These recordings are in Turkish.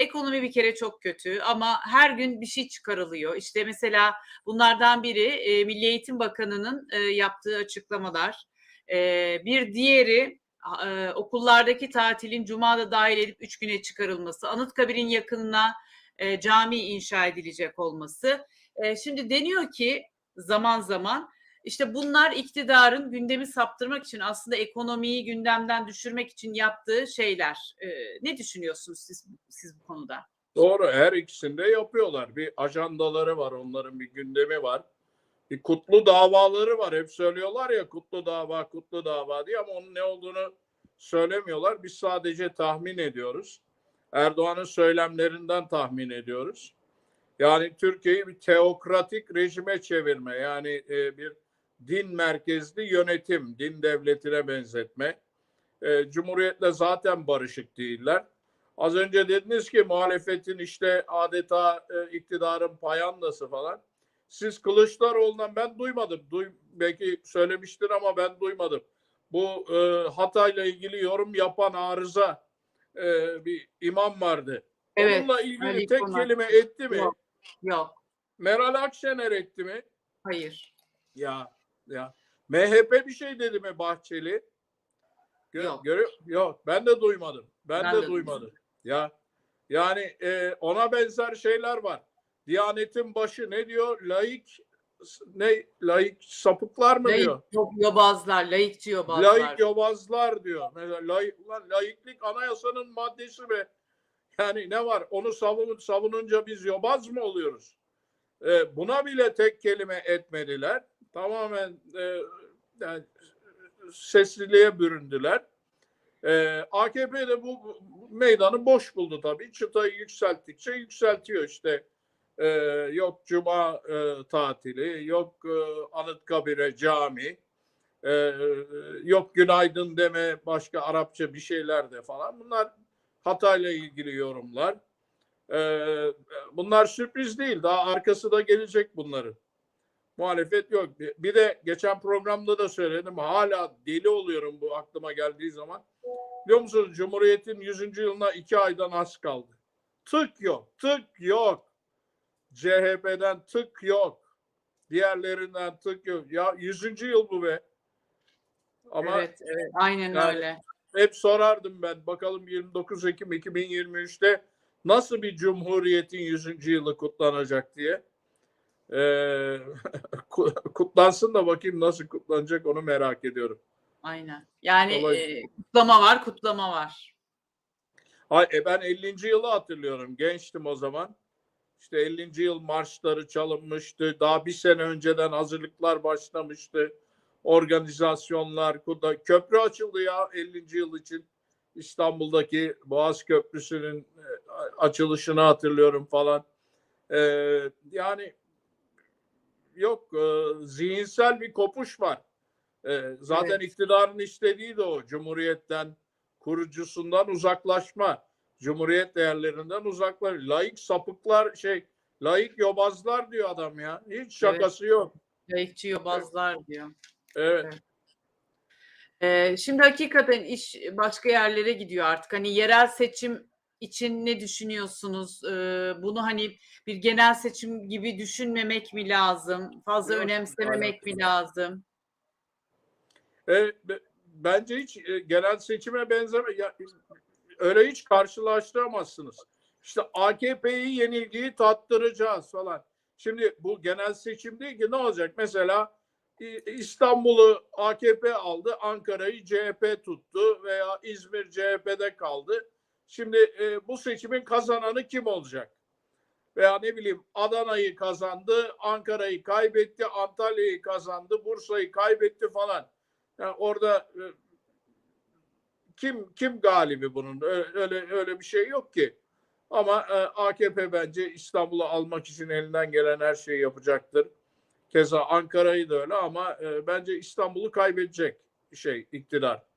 Ekonomi bir kere çok kötü ama her gün bir şey çıkarılıyor. İşte mesela bunlardan biri e, Milli Eğitim Bakanı'nın e, yaptığı açıklamalar. E, bir diğeri e, okullardaki tatilin Cuma'da dahil edip üç güne çıkarılması. Anıtkabir'in yakınına e, cami inşa edilecek olması. E, şimdi deniyor ki zaman zaman işte bunlar iktidarın gündemi saptırmak için aslında ekonomiyi gündemden düşürmek için yaptığı şeyler. E, ne düşünüyorsunuz siz, siz bu konuda? Doğru her ikisinde yapıyorlar. Bir ajandaları var onların bir gündemi var. Bir kutlu davaları var. Hep söylüyorlar ya kutlu dava kutlu dava diye ama onun ne olduğunu söylemiyorlar. Biz sadece tahmin ediyoruz. Erdoğan'ın söylemlerinden tahmin ediyoruz. Yani Türkiye'yi bir teokratik rejime çevirme yani e, bir din merkezli yönetim, din devletine benzetme. E, Cumhuriyetle zaten barışık değiller. Az önce dediniz ki muhalefetin işte adeta e, iktidarın payandası falan. Siz Kılıçdaroğlu'ndan ben duymadım. Duy, belki söylemiştir ama ben duymadım. Bu e, Hatay'la ilgili yorum yapan arıza e, bir imam vardı. Evet, Onunla ilgili Ali tek Konak. kelime etti mi? Yok. Yok, Meral Akşener etti mi? hayır. Ya ya. MHP bir şey dedi mi Bahçeli? Gö- Yok. görüyor- yok. Ben de duymadım. Ben, Ben de, de duymadım. Ya yani e, ona benzer şeyler var. Diyanetin başı ne diyor? Laik ne laik sapıklar mı Layık diyor? yo- yobazlar, layıkçı yobazlar. Laik yobazlar diyor. Mesela laik, ulan laiklik anayasanın maddesi be. Yani ne var? Onu savun, savununca biz yobaz mı oluyoruz? E, buna bile tek kelime etmediler. Tamamen e, yani, sessizliğe büründüler. E, AKP de bu meydanı boş buldu tabii. Çıtayı yükselttikçe yükseltiyor işte. E, yok cuma e, tatili, yok e, Anıtkabir'e cami, e, yok günaydın deme başka Arapça bir şeyler de falan. Bunlar Hatay'la ilgili yorumlar. E, bunlar sürpriz değil. Daha arkası da gelecek bunların. Muhalefet yok. Bir- de geçen programda da söyledim. Hala deli oluyorum bu aklıma geldiği zaman. Biliyor musunuz Cumhuriyet'in 100. yılına iki aydan az kaldı. Tık yok. Tık yok. CHP'den tık yok. Diğerlerinden tık yok. Ya 100. yıl bu be. Ama evet, evet, aynen Yani- öyle. hep sorardım ben. Bakalım 29 Ekim 2023'te nasıl bir Cumhuriyet'in 100. yılı kutlanacak diye. Ku- kutlansın da bakayım nasıl kutlanacak onu merak ediyorum. Aynen. Yani Olay- e, kutlama var, kutlama var. Ay, e ben 50. yılı hatırlıyorum. Gençtim o zaman. İşte 50. yıl marşları çalınmıştı. Daha bir sene önceden hazırlıklar başlamıştı. Organizasyonlar, kutla- köprü açıldı ya 50. yıl için. İstanbul'daki Boğaz Köprüsü'nün e, açılışını hatırlıyorum falan. Ee, yani yok e, zihinsel bir kopuş var. E, zaten Evet. iktidarın istediği de o. Cumhuriyetten, kurucusundan uzaklaşma. Cumhuriyet değerlerinden uzaklaş. Laik sapıklar şey, laik yobazlar diyor adam ya. Hiç şakası yok. Layıkçı yobazlar diyor. Evet. Ee, şimdi hakikaten iş başka yerlere gidiyor artık. Hani yerel seçim için ne düşünüyorsunuz? Ee, bunu hani bir genel seçim gibi düşünmemek mi lazım? Fazla Yok, önemsememek mi lazım? E, be- bence hiç e, genel seçime benzeme. Ya, öyle hiç karşılaştıramazsınız. İşte AKP'yi yenilgiyi tattıracağız falan. Şimdi bu genel seçim değil ki ne olacak? Mesela İstanbul'u AKP aldı, Ankara'yı CHP tuttu veya İzmir CHP'de kaldı. Şimdi e, bu seçimin kazananı kim olacak? Veya ne bileyim Adana'yı kazandı, Ankara'yı kaybetti, Antalya'yı kazandı, Bursa'yı kaybetti falan. Yani orada e, kim kim galibi bunun? Öyle öyle, bir şey yok ki. Ama e, AKP bence İstanbul'u almak için elinden gelen her şeyi yapacaktır. Keza Ankara'yı da öyle ama e, bence İstanbul'u kaybedecek şey iktidar.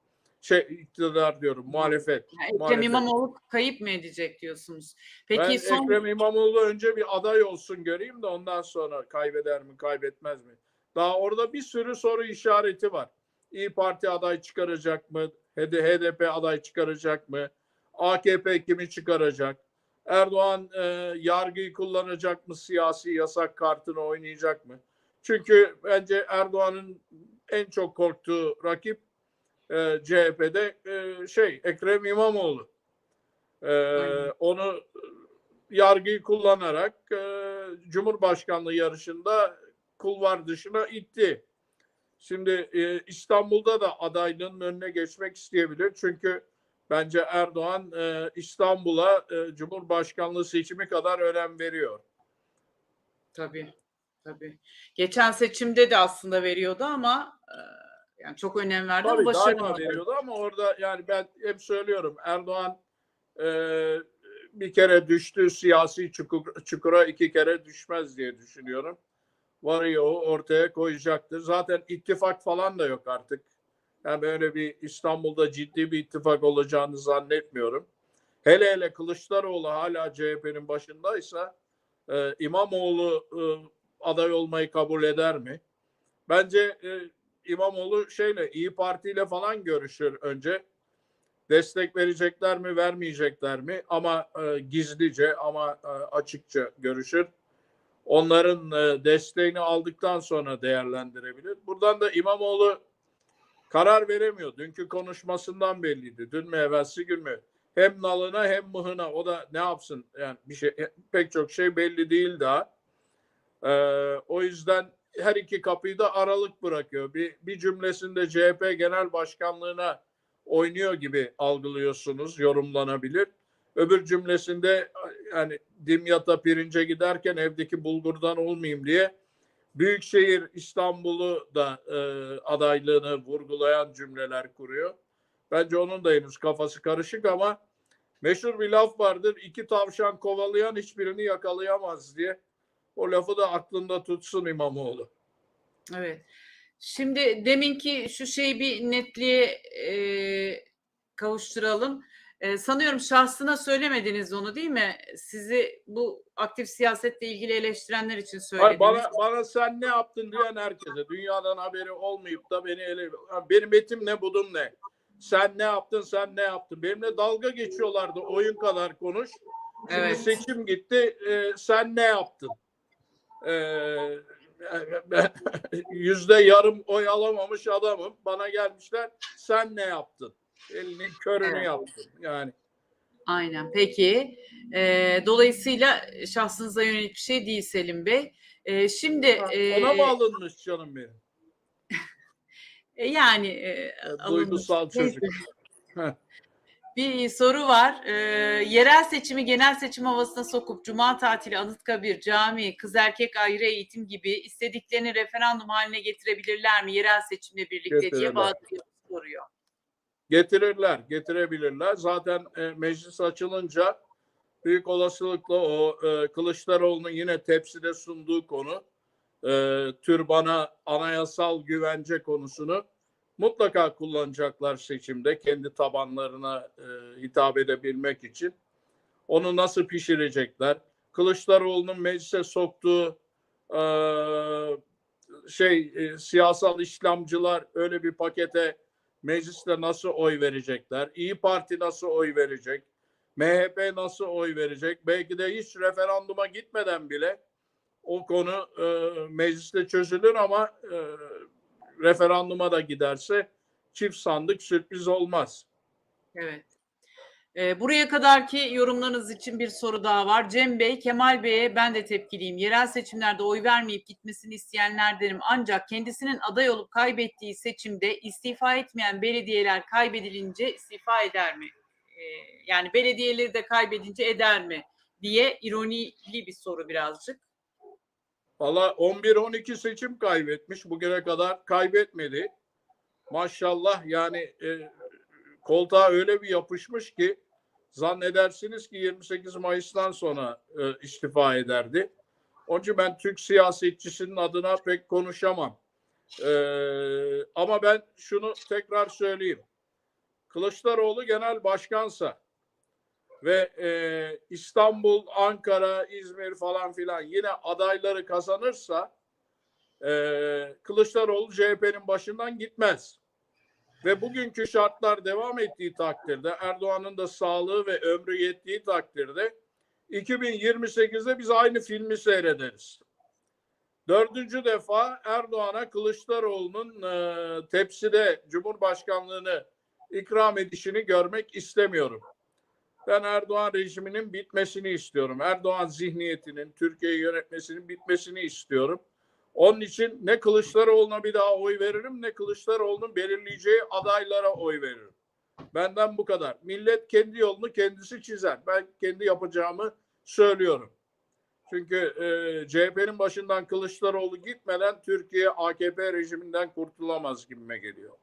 Şey iktidar diyorum muhalefet. Yani Ekrem muhalefet. İmamoğlu kayıp mı edecek diyorsunuz? Peki ben son Ekrem İmamoğlu önce bir aday olsun göreyim de ondan sonra kaybeder mi kaybetmez mi? Daha orada bir sürü soru işareti var. İyi Parti aday çıkaracak mı? HDP aday çıkaracak mı? AKP kimi çıkaracak? Erdoğan e, yargıyı kullanacak mı? Siyasi yasak kartını oynayacak mı? Çünkü bence Erdoğan'ın en çok korktuğu rakip e, CHP'de e, şey Ekrem İmamoğlu. E, Aynen. onu yargıyı kullanarak e, Cumhurbaşkanlığı yarışında kulvar dışına itti. Şimdi e, İstanbul'da da adaylığının önüne geçmek isteyebilir. Çünkü bence Erdoğan e, İstanbul'a e, Cumhurbaşkanlığı seçimi kadar önem veriyor. Tabii. Tabii. Geçen seçimde de aslında veriyordu ama e, yani çok önem verdi ama Tabii daima başaramadı. veriyordu ama orada yani ben hep söylüyorum Erdoğan e, bir kere düştü siyasi çukur, çukura iki kere düşmez diye düşünüyorum. Varıyor ortaya koyacaktır. Zaten ittifak falan da yok artık. Yani böyle bir İstanbul'da ciddi bir ittifak olacağını zannetmiyorum. Hele hele Kılıçdaroğlu hala CHP'nin başındaysa e, İmamoğlu e, aday olmayı kabul eder mi? Bence e, İmamoğlu şeyle İyi Parti ile falan görüşür önce. Destek verecekler mi, vermeyecekler mi? Ama e, gizlice ama e, açıkça görüşür. Onların e, desteğini aldıktan sonra değerlendirebilir. Buradan da İmamoğlu karar veremiyor. Dünkü konuşmasından belliydi. Dün mü evvelsi gün mü? Hem nalına hem mıhına. O da ne yapsın? Yani bir şey pek çok şey belli değil daha. Ee, o yüzden her iki kapıyı da aralık bırakıyor. Bir, bir cümlesinde CHP Genel Başkanlığına oynuyor gibi algılıyorsunuz, yorumlanabilir. Öbür cümlesinde yani Dimyat'a pirince giderken evdeki bulgurdan olmayayım diye Büyükşehir İstanbul'u da e, adaylığını vurgulayan cümleler kuruyor. Bence onun da henüz kafası karışık ama meşhur bir laf vardır. İki tavşan kovalayan hiçbirini yakalayamaz diye. O lafı da aklında tutsun İmamoğlu. Evet. Şimdi deminki şu şeyi bir netliğe e, kavuşturalım. E, sanıyorum şahsına söylemediniz onu değil mi? Sizi bu aktif siyasetle ilgili eleştirenler için söylediniz. Hayır, bana, bana sen ne yaptın diyen herkese dünyadan haberi olmayıp da beni ele benim etim ne budum ne sen ne yaptın sen ne yaptın benimle dalga geçiyorlardı oyun kadar konuş şimdi Evet. seçim gitti e, sen ne yaptın yüzde yarım oy alamamış adamım bana gelmişler sen ne yaptın elinin körünü Evet. yaptın yani Aynen. Peki. E, dolayısıyla şahsınıza yönelik bir şey değil Selim Bey. E, şimdi ona e, mı alınmış canım benim e, yani e, alınmış. duygusal çocuk. Bir soru var. Ee, yerel seçimi genel seçim havasına sokup cuma tatili, Anıtkabir, cami, kız erkek ayrı eğitim gibi istediklerini referandum haline getirebilirler mi yerel seçimle birlikte diye Getirirler. Bahadır Yavuz soruyor. Getirirler, getirebilirler. Zaten e, meclis açılınca büyük olasılıkla o e, Kılıçdaroğlu'nun yine tepside sunduğu konu e, türbana anayasal güvence konusunu mutlaka kullanacaklar seçimde kendi tabanlarına e, hitap edebilmek için. Onu nasıl pişirecekler? Kılıçdaroğlu'nun meclise soktuğu e, şey e, siyasal İslamcılar öyle bir pakete mecliste nasıl oy verecekler? İyi Parti nasıl oy verecek? MHP nasıl oy verecek? Belki de hiç referanduma gitmeden bile o konu e, mecliste çözülür ama e, referanduma da giderse çift sandık sürpriz olmaz. Evet. Ee, buraya kadarki yorumlarınız için bir soru daha var. Cem Bey, Kemal Bey'e ben de tepkiliyim. Yerel seçimlerde oy vermeyip gitmesini isteyenlerdenim. Ancak kendisinin aday olup kaybettiği seçimde istifa etmeyen belediyeler kaybedilince istifa eder mi? Ee, yani belediyeleri de kaybedince eder mi? diye ironili bir soru birazcık. Valla 11-12 seçim kaybetmiş. Bugüne kadar kaybetmedi. Maşallah yani e, koltuğa öyle bir yapışmış ki zannedersiniz ki 28 Mayıs'tan sonra e, istifa ederdi. Onun için ben Türk siyasetçisinin adına pek konuşamam. E, ama ben şunu tekrar söyleyeyim. Kılıçdaroğlu genel başkansa ve e, İstanbul, Ankara, İzmir falan filan yine adayları kazanırsa e, Kılıçdaroğlu CHP'nin başından gitmez. Ve bugünkü şartlar devam ettiği takdirde Erdoğan'ın da sağlığı ve ömrü yettiği takdirde 2028'de biz aynı filmi seyrederiz. Dördüncü defa Erdoğan'a Kılıçdaroğlu'nun e, tepside Cumhurbaşkanlığını ikram edişini görmek istemiyorum. Ben Erdoğan rejiminin bitmesini istiyorum. Erdoğan zihniyetinin Türkiye'yi yönetmesinin bitmesini istiyorum. Onun için ne Kılıçdaroğlu'na bir daha oy veririm ne Kılıçdaroğlu'nun belirleyeceği adaylara oy veririm. Benden bu kadar. Millet kendi yolunu kendisi çizer. Ben kendi yapacağımı söylüyorum. Çünkü e, CHP'nin başından Kılıçdaroğlu gitmeden Türkiye AKP rejiminden kurtulamaz gibime geliyor.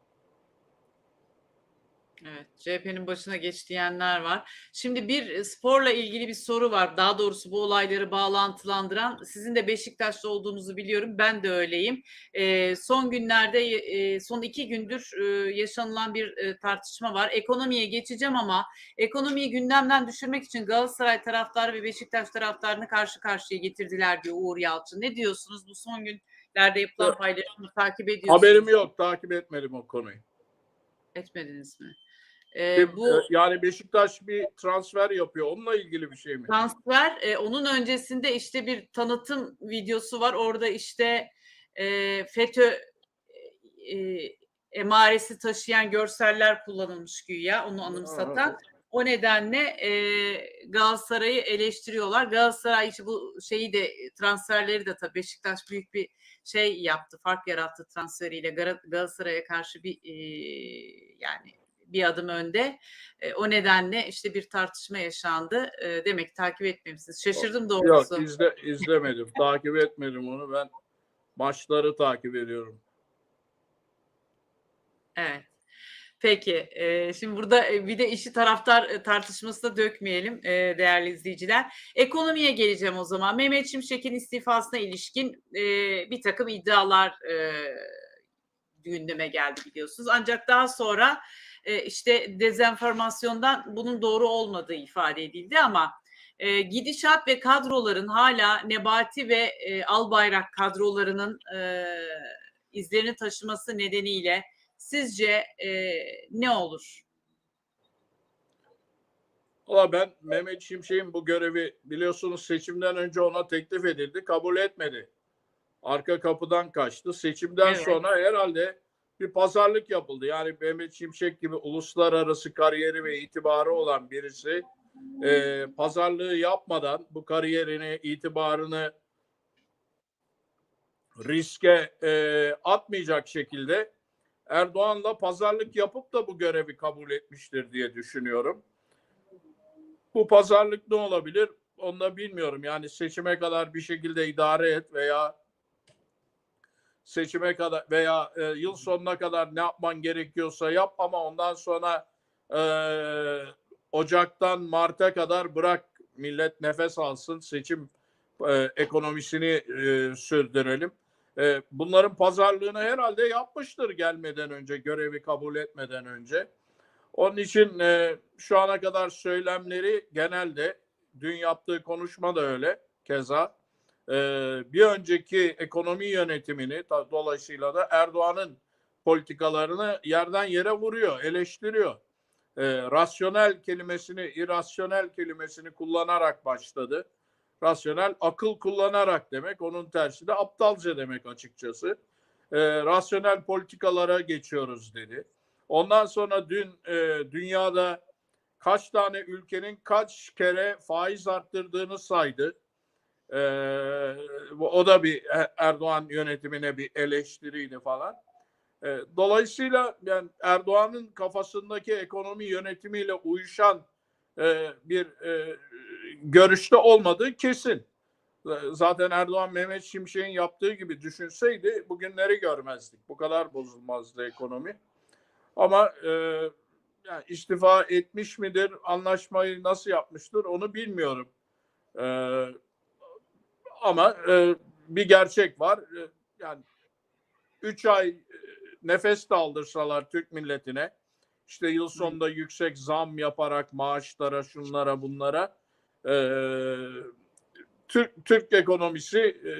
Evet, CHP'nin başına geç diyenler var. Şimdi bir e, sporla ilgili bir soru var. Daha doğrusu bu olayları bağlantılandıran. Sizin de Beşiktaşlı olduğunuzu biliyorum. Ben de öyleyim. E, son günlerde, e, son iki gündür e, yaşanılan bir e, tartışma var. Ekonomiye geçeceğim ama ekonomiyi gündemden düşürmek için Galatasaray taraftarı ve Beşiktaş taraftarını karşı karşıya getirdiler diyor Uğur Yalçın. Ne diyorsunuz? Bu son günlerde yapılan paylaşımı takip ediyorsunuz. Haberim yok. Takip etmedim o konuyu. Etmediniz mi? E, bu E, Yani Beşiktaş bir transfer yapıyor. Onunla ilgili bir şey mi? transfer e, onun öncesinde işte bir tanıtım videosu var. Orada işte e, FETÖ e, emaresi taşıyan görseller kullanılmış güya onu anımsatan. O nedenle e, Galatasaray'ı eleştiriyorlar. Galatasaray işte bu şeyi de transferleri de tabii Beşiktaş büyük bir şey yaptı. Fark yarattı transferiyle Galatasaray'a karşı bir e, yani bir adım önde. E, o nedenle işte bir tartışma yaşandı. E, demek ki takip etmemişsiniz. Şaşırdım doğrusu. Yok izle, izlemedim. takip etmedim onu. Ben maçları takip ediyorum. Evet. Peki. e, şimdi burada e, bir de işi taraftar e, tartışmasına dökmeyelim e, değerli izleyiciler. Ekonomiye geleceğim o zaman. Mehmet Şimşek'in istifasına ilişkin e, bir takım iddialar e, gündeme geldi biliyorsunuz. Ancak daha sonra e, işte dezenformasyondan bunun doğru olmadığı ifade edildi ama e, gidişat ve kadroların hala Nebati ve e, Albayrak kadrolarının e, izlerini taşıması nedeniyle sizce e, ne olur? Valla ben Mehmet Şimşek'in bu görevi biliyorsunuz seçimden önce ona teklif edildi. Kabul etmedi. Arka kapıdan kaçtı. Seçimden Evet. sonra herhalde bir pazarlık yapıldı. Yani Mehmet Şimşek gibi uluslararası kariyeri ve itibarı olan birisi e, pazarlığı yapmadan bu kariyerini, itibarını riske e, atmayacak şekilde Erdoğan'la pazarlık yapıp da bu görevi kabul etmiştir diye düşünüyorum. Bu pazarlık ne olabilir? Onu da bilmiyorum. Yani seçime kadar bir şekilde idare et veya seçime kadar veya e, yıl sonuna kadar ne yapman gerekiyorsa yap ama ondan sonra e, Ocak'tan Mart'a kadar bırak millet nefes alsın seçim e, ekonomisini e, sürdürelim. E, bunların pazarlığını herhalde yapmıştır gelmeden önce görevi kabul etmeden önce. Onun için e, şu ana kadar söylemleri genelde dün yaptığı konuşma da öyle keza. E, bir önceki ekonomi yönetimini dolayısıyla da Erdoğan'ın politikalarını yerden yere vuruyor, eleştiriyor. E, rasyonel kelimesini, irrasyonel kelimesini kullanarak başladı. Rasyonel akıl kullanarak demek, onun tersi de aptalca demek açıkçası. E, rasyonel politikalara geçiyoruz dedi. Ondan sonra dün e, dünyada kaç tane ülkenin kaç kere faiz arttırdığını saydı. E, o da bir E- Erdoğan yönetimine bir eleştiriydi falan. E, dolayısıyla yani Erdoğan'ın kafasındaki ekonomi yönetimiyle uyuşan e, bir e, görüşte olmadığı kesin. Zaten Erdoğan Mehmet Şimşek'in yaptığı gibi düşünseydi bugünleri görmezdik. Bu kadar bozulmazdı ekonomi. Ama e, yani istifa etmiş midir, anlaşmayı nasıl yapmıştır onu bilmiyorum. E, ama e, bir gerçek var. E, yani üç ay e, nefes de aldırsalar Türk milletine, işte yıl sonunda yüksek zam yaparak maaşlara, şunlara, bunlara, e, Türk, Türk ekonomisi e,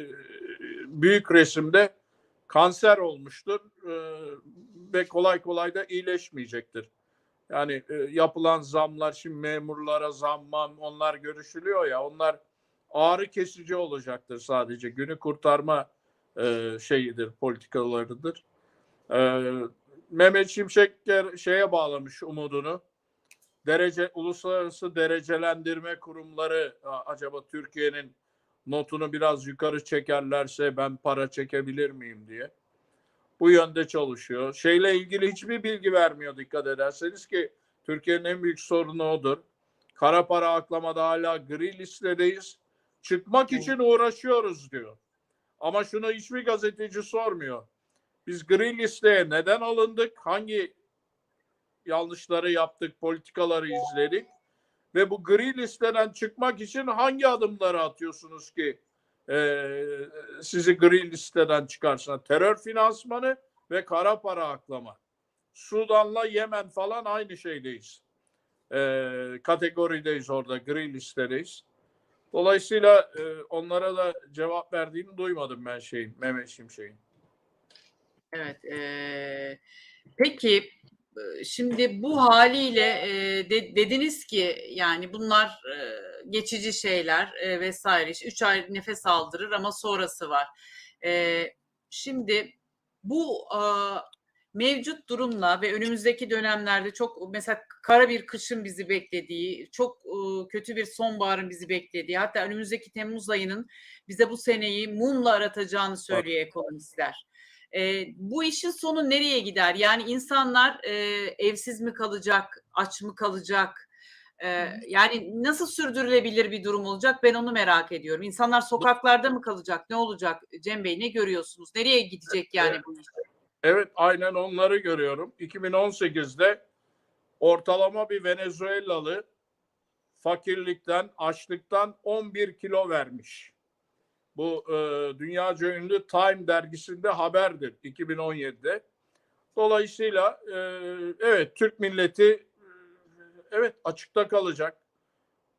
büyük resimde kanser olmuştur e, ve kolay kolay da iyileşmeyecektir. Yani e, yapılan zamlar şimdi memurlara zammam onlar görüşülüyor ya onlar ağrı kesici olacaktır sadece. Günü kurtarma e, şeyidir, politikalarıdır. E, Mehmet Şimşek şeye bağlamış umudunu. Derece uluslararası derecelendirme kurumları acaba Türkiye'nin notunu biraz yukarı çekerlerse ben para çekebilir miyim diye. Bu yönde çalışıyor. Şeyle ilgili hiçbir bilgi vermiyor dikkat ederseniz ki Türkiye'nin en büyük sorunu odur. Kara para aklamada hala gri listedeyiz. Çıkmak için uğraşıyoruz diyor. Ama şunu hiçbir gazeteci sormuyor. Biz gri listeye neden alındık? Hangi yanlışları yaptık, politikaları izledik? Ve bu gri listeden çıkmak için hangi adımları atıyorsunuz ki e, sizi gri listeden çıkarsın? Terör finansmanı ve kara para aklama. Sudan'la Yemen falan aynı şeydeyiz. E, kategorideyiz orada, gri listedeyiz. Dolayısıyla e, onlara da cevap verdiğini duymadım ben şeyin, Mehmet Şimşek'in. Evet. eee, peki e, şimdi bu haliyle e, de- dediniz ki yani bunlar e, geçici şeyler e, vesaire. Üç ay nefes aldırır ama sonrası var. E, şimdi bu e, mevcut durumla ve önümüzdeki dönemlerde çok mesela kara bir kışın bizi beklediği, çok e, kötü bir sonbaharın bizi beklediği, hatta önümüzdeki Temmuz ayının bize bu seneyi mumla aratacağını söylüyor ekonomistler. E, bu işin sonu nereye gider? Yani insanlar e, evsiz mi kalacak, aç mı kalacak? E, yani nasıl sürdürülebilir bir durum olacak? Ben onu merak ediyorum. İnsanlar sokaklarda mı kalacak? Ne olacak? Cem Bey ne görüyorsunuz? Nereye gidecek yani Evet. bu iş? Evet aynen onları görüyorum. 2018'de ortalama bir Venezuelalı fakirlikten, açlıktan 11 kilo vermiş. Bu e, dünyaca ünlü Time dergisinde haberdir 2017'de. Dolayısıyla e, evet Türk milleti evet açıkta kalacak.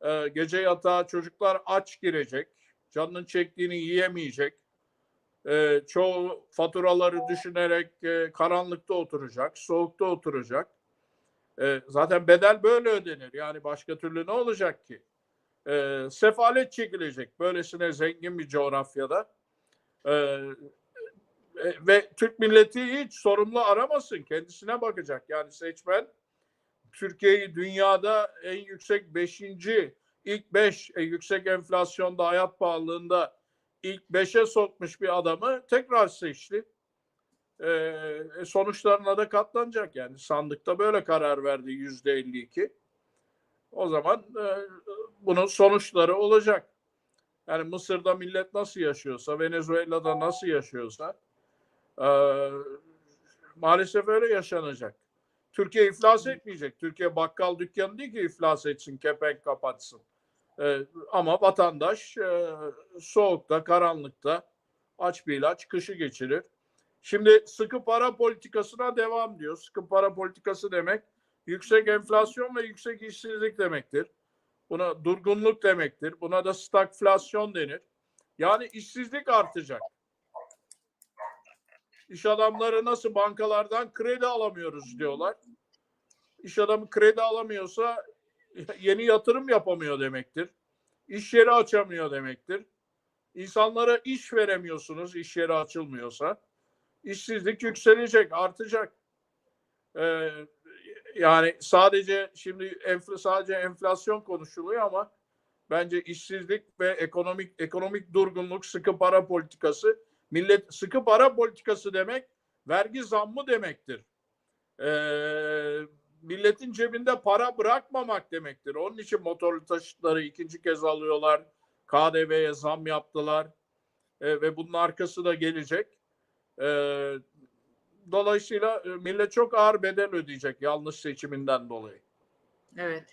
E, gece yatağa çocuklar aç girecek. Canının çektiğini yiyemeyecek. E, çoğu faturaları düşünerek e, karanlıkta oturacak, soğukta oturacak. E, zaten bedel böyle ödenir. Yani başka türlü ne olacak ki? E, sefalet çekilecek böylesine zengin bir coğrafyada. E, ve Türk milleti hiç sorumlu aramasın. Kendisine bakacak. Yani seçmen Türkiye'yi dünyada en yüksek beşinci, ilk beş en yüksek enflasyonda, hayat pahalılığında ilk beşe sokmuş bir adamı tekrar seçti. Ee, sonuçlarına da katlanacak yani. Sandıkta böyle karar verdi yüzde 52. O zaman e, bunun sonuçları olacak. Yani Mısır'da millet nasıl yaşıyorsa, Venezuela'da nasıl yaşıyorsa e, maalesef öyle yaşanacak. Türkiye iflas etmeyecek. Türkiye bakkal dükkanı değil ki iflas etsin, kepenk kapatsın. Ee, ama vatandaş e, soğukta, karanlıkta aç bir ilaç kışı geçirir. Şimdi sıkı para politikasına devam diyor. Sıkı para politikası demek yüksek enflasyon ve yüksek işsizlik demektir. Buna durgunluk demektir. Buna da stagflasyon denir. Yani işsizlik artacak. İş adamları nasıl bankalardan kredi alamıyoruz diyorlar. İş adamı kredi alamıyorsa yeni yatırım yapamıyor demektir. İş yeri açamıyor demektir. İnsanlara iş veremiyorsunuz iş yeri açılmıyorsa. İşsizlik yükselecek, artacak. Ee, yani sadece şimdi enfl sadece enflasyon konuşuluyor ama bence işsizlik ve ekonomik ekonomik durgunluk, sıkı para politikası, millet sıkı para politikası demek vergi zammı demektir. Ee, milletin cebinde para bırakmamak demektir. Onun için motorlu taşıtları ikinci kez alıyorlar. KDV'ye zam yaptılar. Ee, ve bunun arkası da gelecek. Ee, dolayısıyla e, millet çok ağır bedel ödeyecek yanlış seçiminden dolayı. Evet.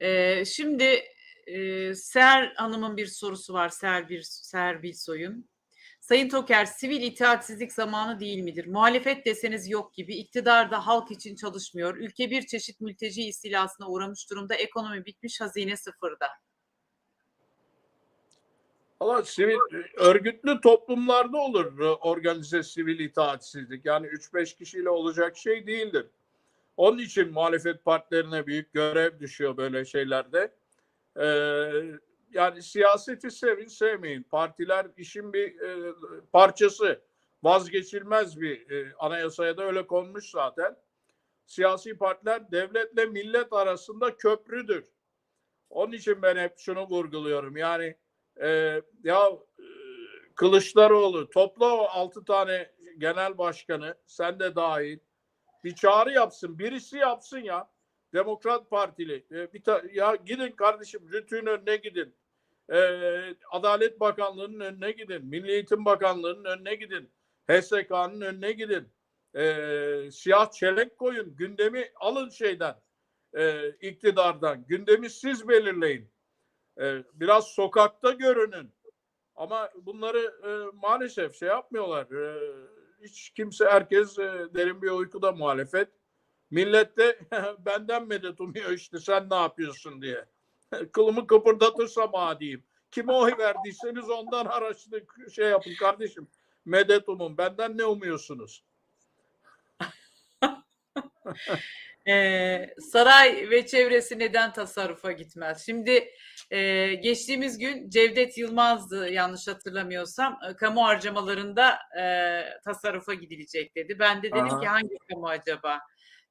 Ee, şimdi e, Ser Hanım'ın bir sorusu var. Ser bir Ser Bilsoy'un. Sayın Toker, sivil itaatsizlik zamanı değil midir? Muhalefet deseniz yok gibi. İktidar da halk için çalışmıyor. Ülke bir çeşit mülteci istilasına uğramış durumda. Ekonomi bitmiş, hazine sıfırda. Ama sivil örgütlü toplumlarda olur organize sivil itaatsizlik. Yani 3-5 kişiyle olacak şey değildir. Onun için muhalefet partilerine büyük görev düşüyor böyle şeylerde. Ee, yani siyaseti sevin sevmeyin. Partiler işin bir e, parçası. Vazgeçilmez bir e, anayasaya da öyle konmuş zaten. Siyasi partiler devletle millet arasında köprüdür. Onun için ben hep şunu vurguluyorum. Yani e, ya e, Kılıçdaroğlu topla o altı tane genel başkanı sen de dahil bir çağrı yapsın. Birisi yapsın ya. Demokrat Partili. E, bir ta- ya gidin kardeşim Rütü'nün önüne gidin. Adalet Bakanlığı'nın önüne gidin. Milli Eğitim Bakanlığı'nın önüne gidin. HSK'nın önüne gidin. Siyah çelenk koyun. Gündemi alın şeyden. İktidardan. Gündemi siz belirleyin. Biraz sokakta görünün. Ama bunları maalesef şey yapmıyorlar. Hiç kimse herkes derin bir uykuda muhalefet. Millet de benden medet umuyor işte sen ne yapıyorsun diye. Kılımı kıpırdatırsam ha diyeyim. Kime oy verdiyseniz ondan araştır şey yapın kardeşim. Medet umun. Benden ne umuyorsunuz? Ee, saray ve çevresi neden tasarrufa gitmez? Şimdi e, geçtiğimiz gün Cevdet Yılmaz'dı yanlış hatırlamıyorsam e, kamu harcamalarında e, tasarrufa gidilecek dedi. Ben de dedim Aha. ki hangi kamu acaba?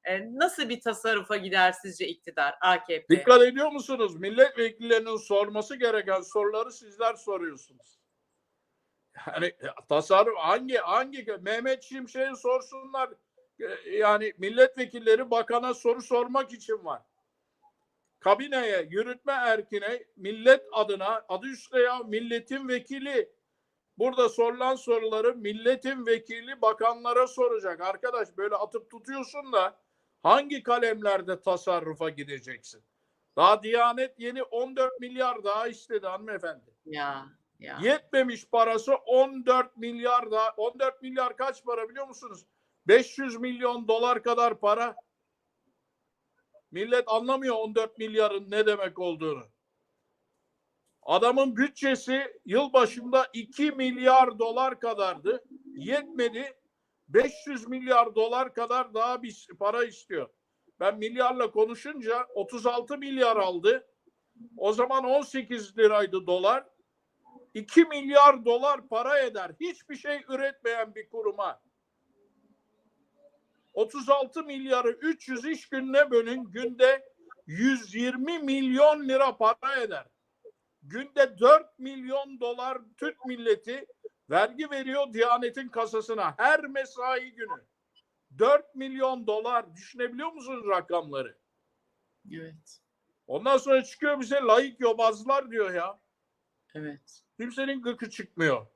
E, nasıl bir tasarrufa gider sizce iktidar AKP? Dikkat ediyor musunuz? Milletvekillerinin sorması gereken soruları sizler soruyorsunuz. Yani tasarruf hangi hangi Mehmet Şimşek'e sorsunlar. E, Yani milletvekilleri bakana soru sormak için var. Kabineye, yürütme erkine, millet adına, adı üstte ya milletin vekili. Burada sorulan soruları milletin vekili bakanlara soracak. Arkadaş böyle atıp tutuyorsun da hangi kalemlerde tasarrufa gideceksin? Daha Diyanet yeni 14 milyar daha istedi hanımefendi. Ya ya. Yetmemiş parası 14 milyar daha. 14 milyar kaç para biliyor musunuz? 500 milyon dolar kadar para. Millet anlamıyor 14 milyarın ne demek olduğunu. Adamın bütçesi yıl başında 2 milyar dolar kadardı. Yetmedi. 500 milyar dolar kadar daha bir para istiyor. Ben milyarla konuşunca 36 milyar aldı. O zaman 18 liraydı dolar. 2 milyar dolar para eder. Hiçbir şey üretmeyen bir kuruma. 36 milyarı 300 iş gününe bölün. Günde 120 milyon lira para eder. Günde 4 milyon dolar Türk milleti vergi veriyor Diyanet'in kasasına her mesai günü. 4 milyon dolar düşünebiliyor musunuz rakamları? Evet. Ondan sonra çıkıyor bize layık yobazlar diyor ya. Evet. Kimsenin gıkı çıkmıyor.